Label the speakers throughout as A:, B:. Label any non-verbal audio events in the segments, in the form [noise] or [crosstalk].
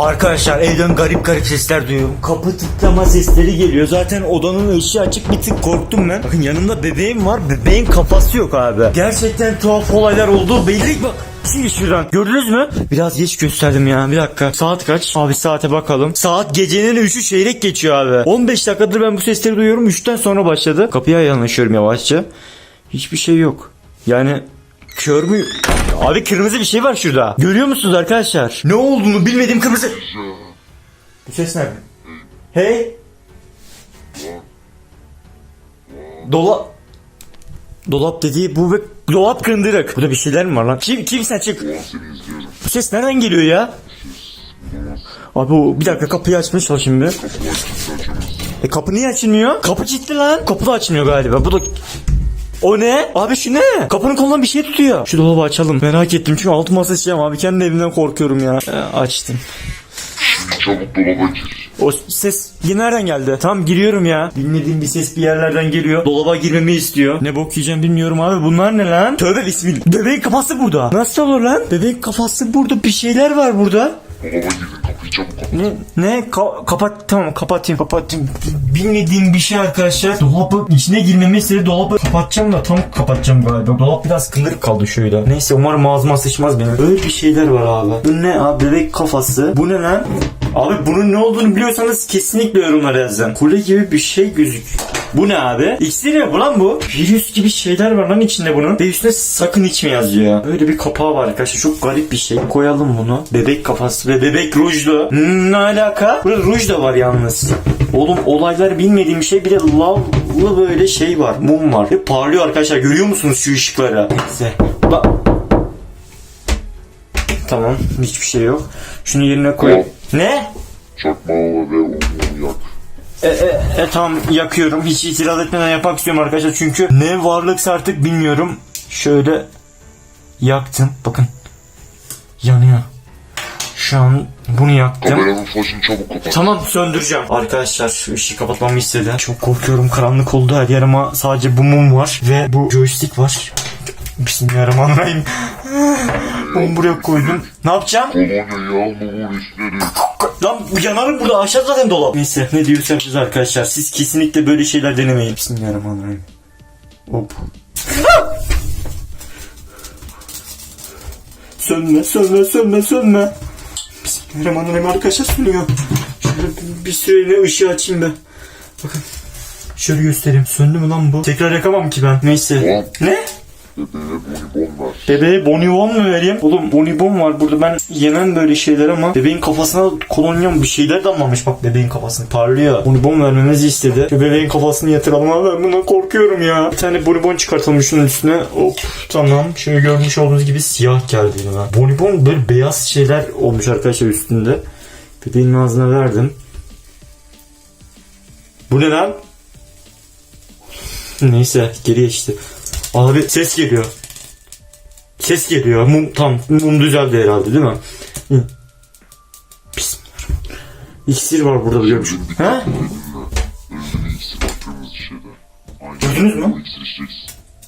A: Arkadaşlar evden garip garip sesler duyuyorum. Kapı tıklama sesleri geliyor. Zaten odanın ışığı açık bir tık korktum ben. Bakın yanımda bebeğim var. Bebeğin kafası yok abi. Gerçekten tuhaf olaylar olduğu belli. Bak Şimdi şuradan gördünüz mü? Biraz geç gösterdim ya bir dakika. Saat kaç? Abi saate bakalım. Saat gecenin 3'ü çeyrek geçiyor abi. 15 dakikadır ben bu sesleri duyuyorum. 3'ten sonra başladı. Kapıya yanaşıyorum yavaşça. Hiçbir şey yok. Yani kör mü? Abi kırmızı bir şey var şurada. Görüyor musunuz arkadaşlar? Ne olduğunu bilmediğim kırmızı. Bu ses nerede? Hey. Dolap. Dolap dediği bu ve dolap kındırık. Burada bir şeyler mi var lan? Kim kimsen çık. Bu ses nereden geliyor ya? Abi o bir dakika kapıyı açmaya çalışayım bir. E kapı niye açılmıyor? Kapı kilitli lan. Kapı da açılmıyor galiba. Bu da o ne? Abi şu ne? Kapının kolundan bir şey tutuyor. Şu dolabı açalım. Merak ettim çünkü altıma sıçacağım abi. Kendi evimden korkuyorum ya. E, açtım.
B: Çabuk dolaba gir.
A: O ses yine nereden geldi? Tam giriyorum ya. Bilmediğim bir ses bir yerlerden geliyor. Dolaba girmemi istiyor. Ne bok yiyeceğim bilmiyorum abi. Bunlar ne lan? Tövbe bismillah. Bebeğin kafası burada. Nasıl olur lan? Bebeğin kafası burada. Bir şeyler var burada.
B: Dolaba girdin çabuk kapat.
A: Ne? Ne? Ka- kapat. Tamam kapatayım. Kapatayım. Bilmediğim bir şey arkadaşlar. Dolabın içine girmemi istedi. Dolabı kapatacağım da tam kapatacağım galiba. Dolap biraz kındırık kaldı şöyle. Neyse umarım ağzıma sıçmaz benim. Öyle bir şeyler var abi. Bu ne abi? Bebek kafası. Bu ne lan? Abi bunun ne olduğunu biliyorsanız kesinlikle yorumlara yazın. Kule gibi bir şey gözük. Bu ne abi? İksir mi bu lan bu? Virüs gibi şeyler var lan içinde bunun. Ve üstüne sakın içme yazıyor. Böyle bir kapağı var arkadaşlar. Çok garip bir şey. Koyalım bunu. Bebek kafası ve bebek rujlu. Hmm, ne alaka? Burada ruj da var yalnız. Oğlum olaylar bilmediğim şey. Bir de lavlı böyle şey var. Mum var. Ve parlıyor arkadaşlar. Görüyor musunuz şu ışıkları? Neyse. Bak. Tamam. Hiçbir şey yok. Şunu yerine koy. Ne?
B: Çakmağı ve umumu yak.
A: E, e, e, tamam yakıyorum. Hiç itiraz etmeden yapmak istiyorum arkadaşlar. Çünkü ne varlıksa artık bilmiyorum. Şöyle yaktım. Bakın. Yanıyor. Şu an bunu yaktım.
B: Kameranın flaşını çabuk kapat.
A: Tamam söndüreceğim. Arkadaşlar ışığı kapatmamı istedi. Çok korkuyorum karanlık oldu her yer ama sadece bu mum var ve bu joystick var. Bismillahirrahmanirrahim. Bunu buraya koydum. Ne yapacağım? Lan yanarım burada aşağı zaten dolap. Neyse ne diyorsanız arkadaşlar siz kesinlikle böyle şeyler denemeyin. Bismillahirrahmanirrahim. Hop. [laughs] sönme sönme sönme sönme. Bismillahirrahmanirrahim arkadaşlar sönüyor. Şöyle bir, süreliğine ışığı açayım ben. Bakın. Şöyle göstereyim. Söndü mü lan bu? Tekrar yakamam ki ben. Neyse. Ne?
B: Bebeğe bonibon ver.
A: Bebeğe bonibon mu vereyim? Oğlum bonibon var burada ben yemem böyle şeyler ama bebeğin kafasına kolonya mı bir şeyler damlamış bak bebeğin kafasını parlıyor. Bonibon vermemizi istedi. Bebeğin kafasını yatıralım ama ben bundan korkuyorum ya. Bir tane bonibon çıkartalım şunun üstüne. Hop tamam. Şöyle görmüş olduğunuz gibi siyah geldi elime. Bonibon böyle beyaz şeyler olmuş arkadaşlar üstünde. Bebeğin ağzına verdim. Bu ne lan? Neyse geriye işte. Abi ses geliyor. Ses geliyor. Mum tam mum düzeldi herhalde değil mi? Hı. Bismillah. İksir var burada biliyormuşum. He?
B: Özünü iksir bak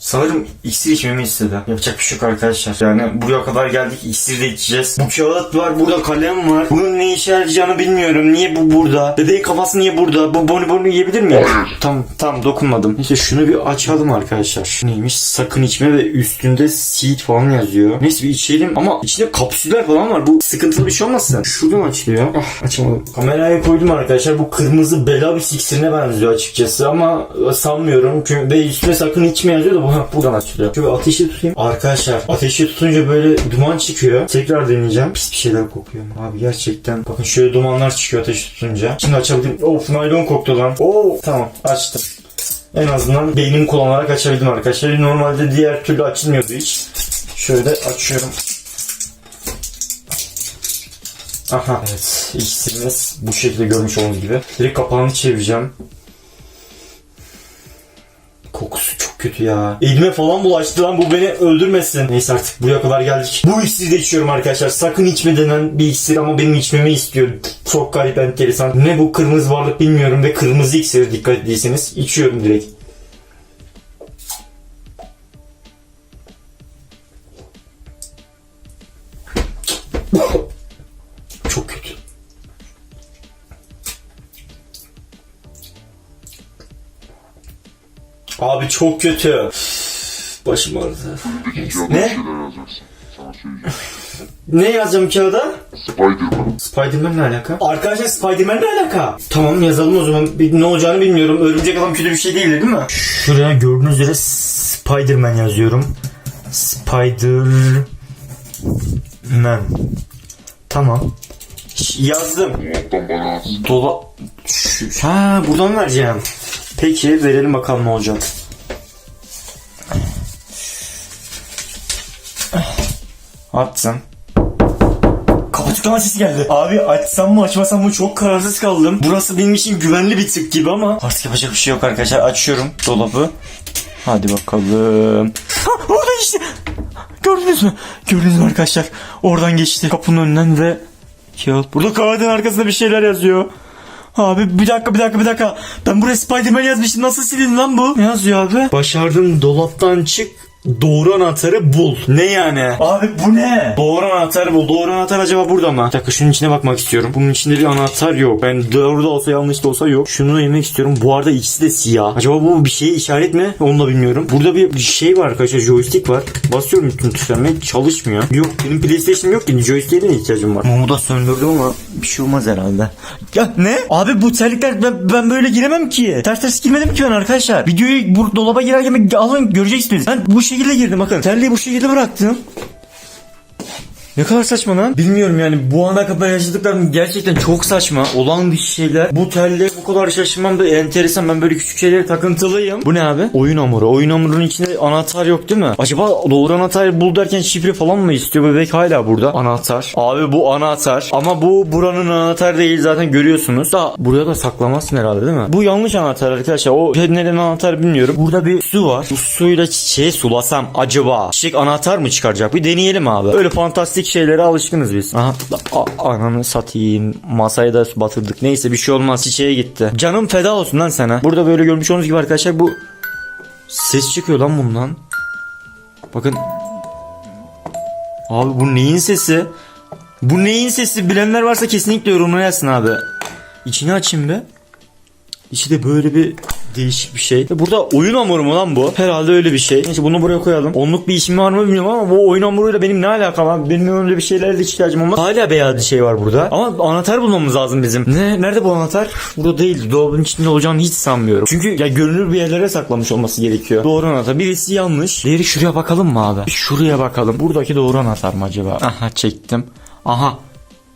A: Sanırım iksir içmemi istedi. Yapacak bir şey yok arkadaşlar. Yani buraya kadar geldik iksir de içeceğiz. Bu kağıt var burada kalem var. Bunun ne işe yarayacağını bilmiyorum. Niye bu burada? Bebeğin kafası niye burada? Bu bonibonu yiyebilir miyim? Tam tam dokunmadım. İşte şunu bir açalım arkadaşlar. Neymiş? Sakın içme ve üstünde seed falan yazıyor. Neyse bir içelim ama içinde kapsüller falan var. Bu sıkıntılı bir şey olmasın? Şuradan açılıyor. Ah açamadım. Kameraya koydum arkadaşlar. Bu kırmızı bela bir iksirine benziyor açıkçası ama sanmıyorum. Çünkü ve üstüne sakın içme yazıyor da bu ha, buradan açılıyor. Şöyle ateşi tutayım. Arkadaşlar ateşi tutunca böyle duman çıkıyor. Tekrar deneyeceğim. Pis bir şeyler kokuyor. Abi gerçekten. Bakın şöyle dumanlar çıkıyor ateşi tutunca. Şimdi açabilirim. Of naylon koktu lan. Oo tamam açtım. En azından beynimi kullanarak açabildim arkadaşlar. Normalde diğer türlü açılmıyordu hiç. Şöyle açıyorum. Aha evet iksirimiz bu şekilde görmüş olduğunuz gibi. Direkt kapağını çevireceğim. Kötü ya. Elime falan bulaştı lan bu beni öldürmesin. Neyse artık buraya kadar geldik. Bu iksiri de içiyorum arkadaşlar. Sakın içme denen bir iksir ama benim içmemi istiyor. Çok garip enteresan. Ne bu kırmızı varlık bilmiyorum ve kırmızı iksiri dikkat ettiyseniz içiyorum direkt. Çok kötü. Başım ağrıdı. Ne? Ne yazacağım kağıda?
B: Spiderman.
A: Spiderman ne alaka? Arkadaşlar Spiderman ne alaka? Tamam yazalım o zaman. Bir- Ne olacağını bilmiyorum. Örümcek adam kötü bir şey değildi değil mi? Şuraya gördüğünüz üzere Spiderman yazıyorum. Spiderman. Tamam. Yazdım. Dola... Ha buradan vereceğim. Peki verelim bakalım ne olacak. Attım. Kapı tıklama sesi geldi. Abi açsam mı açmasam mı çok kararsız kaldım. Burası benim için güvenli bir tık gibi ama artık yapacak bir şey yok arkadaşlar. Açıyorum dolabı. Hadi bakalım. Ha, orada işte. Gördünüz mü? Gördünüz mü arkadaşlar? Oradan geçti kapının önünden ve kağıt. Burada kağıdın arkasında bir şeyler yazıyor. Abi bir dakika bir dakika bir dakika. Ben buraya Spiderman yazmıştım. Nasıl silindi lan bu? Ne yazıyor abi? Başardın dolaptan çık. Doğru anahtarı bul. Ne yani? Abi bu ne? Doğru anahtarı bul. Doğru anahtar acaba burada mı? Bir dakika şunun içine bakmak istiyorum. Bunun içinde bir anahtar yok. Ben doğru da olsa yanlış da olsa yok. Şunu yemek istiyorum. Bu arada ikisi de siyah. Acaba bu bir şeye işaret mi? Onu da bilmiyorum. Burada bir şey var arkadaşlar. Joystick var. Basıyorum bütün tuşlarına. Çalışmıyor. Yok benim PlayStation'ım yok ki. Joystick'e de ihtiyacım var. Mumu da söndürdüm ama bir şey olmaz herhalde. Ya ne? Abi bu terlikler ben, ben böyle giremem ki. Ters ters girmedim ki ben arkadaşlar. Videoyu bu dolaba girerken alın göreceksiniz. Ben bu şekilde girdim bakın. Terliği bu şekilde bıraktım. Ne kadar saçma lan. Bilmiyorum yani bu ana kadar yaşadıklarım gerçekten çok saçma. Olan dışı şeyler. Bu telle bu kadar şaşırmam da enteresan. Ben böyle küçük şeylere takıntılıyım. Bu ne abi? Oyun hamuru. Oyun hamurunun içinde anahtar yok değil mi? Acaba doğru anahtar bul derken şifre falan mı istiyor? Bebek hala burada. Anahtar. Abi bu anahtar. Ama bu buranın anahtar değil zaten görüyorsunuz. Da buraya da saklamazsın herhalde değil mi? Bu yanlış anahtar arkadaşlar. O neden anahtar bilmiyorum. Burada bir su var. Bu suyla çiçeği sulasam acaba çiçek anahtar mı çıkaracak? Bir deneyelim abi. Öyle fantastik şeylere alışkınız biz. Aha a- ananı satayım. Masayı da batırdık. Neyse bir şey olmaz. Çiçeğe gitti. Canım feda olsun lan sana. Burada böyle görmüş olduğunuz gibi arkadaşlar bu ses çıkıyor lan bundan. Bakın. Abi bu neyin sesi? Bu neyin sesi? Bilenler varsa kesinlikle yorumlara abi. İçini açayım be. İçi de böyle bir değişik bir şey. Burada oyun hamuru mu lan bu? Herhalde öyle bir şey. Neyse bunu buraya koyalım. Onluk bir işim var mı bilmiyorum ama bu oyun hamuruyla benim ne alakam var? Benim öyle bir şeylerle ihtiyacım olmaz. Hala beyaz bir şey var burada. Ama anahtar bulmamız lazım bizim. Ne? Nerede bu anahtar? Burada değil. Dolabın içinde olacağını hiç sanmıyorum. Çünkü ya görünür bir yerlere saklamış olması gerekiyor. Doğru anahtar. Birisi yanlış. Diğeri şuraya bakalım mı abi? Şuraya bakalım. Buradaki doğru anahtar mı acaba? Aha çektim. Aha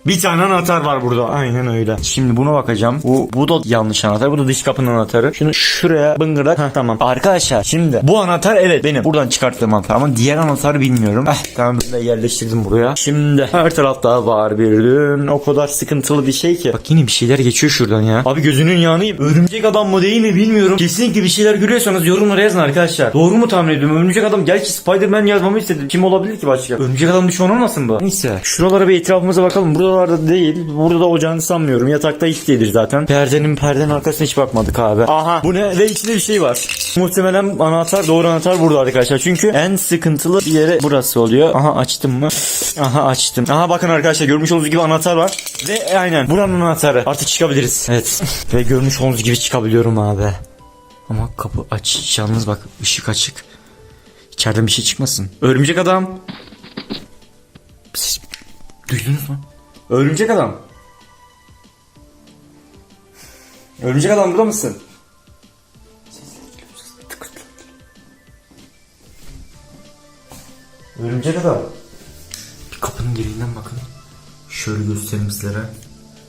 A: bir tane anahtar var burada. Aynen öyle. Şimdi buna bakacağım. Bu, bu da yanlış anahtar. Bu da dış kapının anahtarı. Şunu şuraya bıngırdak. Heh, tamam. Arkadaşlar şimdi bu anahtar evet benim. Buradan çıkarttığım anahtar ama diğer anahtarı bilmiyorum. Eh, tamam bunu da yerleştirdim buraya. Şimdi her tarafta var bir ürün. O kadar sıkıntılı bir şey ki. Bak yine bir şeyler geçiyor şuradan ya. Abi gözünün yanı. Örümcek adam mı değil mi bilmiyorum. Kesinlikle bir şeyler görüyorsanız yorumlara yazın arkadaşlar. Doğru mu tahmin ediyorum? Örümcek adam gerçi Spider-Man yazmamı istedi. Kim olabilir ki başka? Örümcek adam düşman olmasın bu? Neyse. Şuralara bir etrafımıza bakalım. Buralarda değil. Burada da olacağını sanmıyorum. Yatakta hiç değildir zaten. Perdenin perdenin arkasına hiç bakmadık abi. Aha. Bu ne? Ve içinde bir şey var. Muhtemelen anahtar doğru anahtar burada arkadaşlar. Çünkü en sıkıntılı bir yere burası oluyor. Aha açtım mı? Aha açtım. Aha bakın arkadaşlar görmüş olduğunuz gibi anahtar var. Ve aynen buranın anahtarı. Artık çıkabiliriz. Evet. [laughs] Ve görmüş olduğunuz gibi çıkabiliyorum abi. Ama kapı aç. Yalnız bak ışık açık. İçeriden bir şey çıkmasın. Örümcek adam. Siz duydunuz mu? Örümcek adam. Örümcek adam burada mısın? Örümcek adam. Bir kapının deliğinden bakın. Şöyle göstereyim sizlere.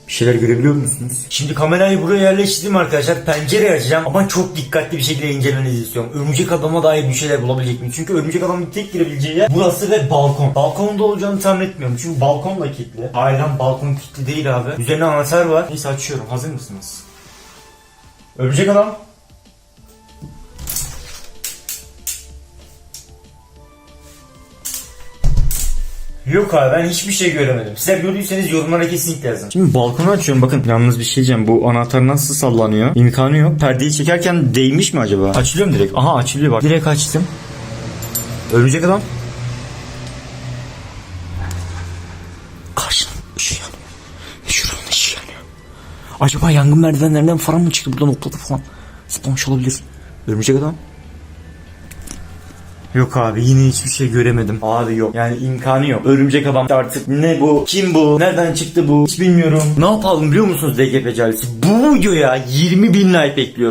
A: Bir şeyler görebiliyor musunuz? Şimdi kamerayı buraya yerleştirdim arkadaşlar. Pencereyi açacağım ama çok dikkatli bir şekilde incelemenizi istiyorum. Örümcek adama dair bir şeyler bulabilecek miyim? Çünkü örümcek adamın tek girebileceği yer burası ve balkon. Balkonda olacağını tahmin etmiyorum. Çünkü balkon da kilitli. Ailem balkon kilitli değil abi. Üzerine anahtar var. Neyse açıyorum. Hazır mısınız? Örümcek adam. Yok abi ben hiçbir şey göremedim. Sizler gördüyseniz yorumlara kesinlikle yazın. Şimdi balkonu açıyorum bakın yalnız bir şey diyeceğim. Bu anahtar nasıl sallanıyor? İmkanı yok. Perdeyi çekerken değmiş mi acaba? Açılıyorum direkt. Aha açılıyor bak. Direkt açtım. Örümcek adam. Karşının ışığı yanıyor. Şuranın ışığı yanıyor. Acaba yangın merdivenlerinden falan mı çıktı buradan hopladı falan. Zıplamış olabilir. Örümcek adam. Yok abi yine hiçbir şey göremedim. Abi yok. Yani imkanı yok. Örümcek adam artık ne bu? Kim bu? Nereden çıktı bu? Hiç bilmiyorum. Ne yapalım biliyor musunuz DGP Calisi? Bu videoya 20 bin like bekliyorum.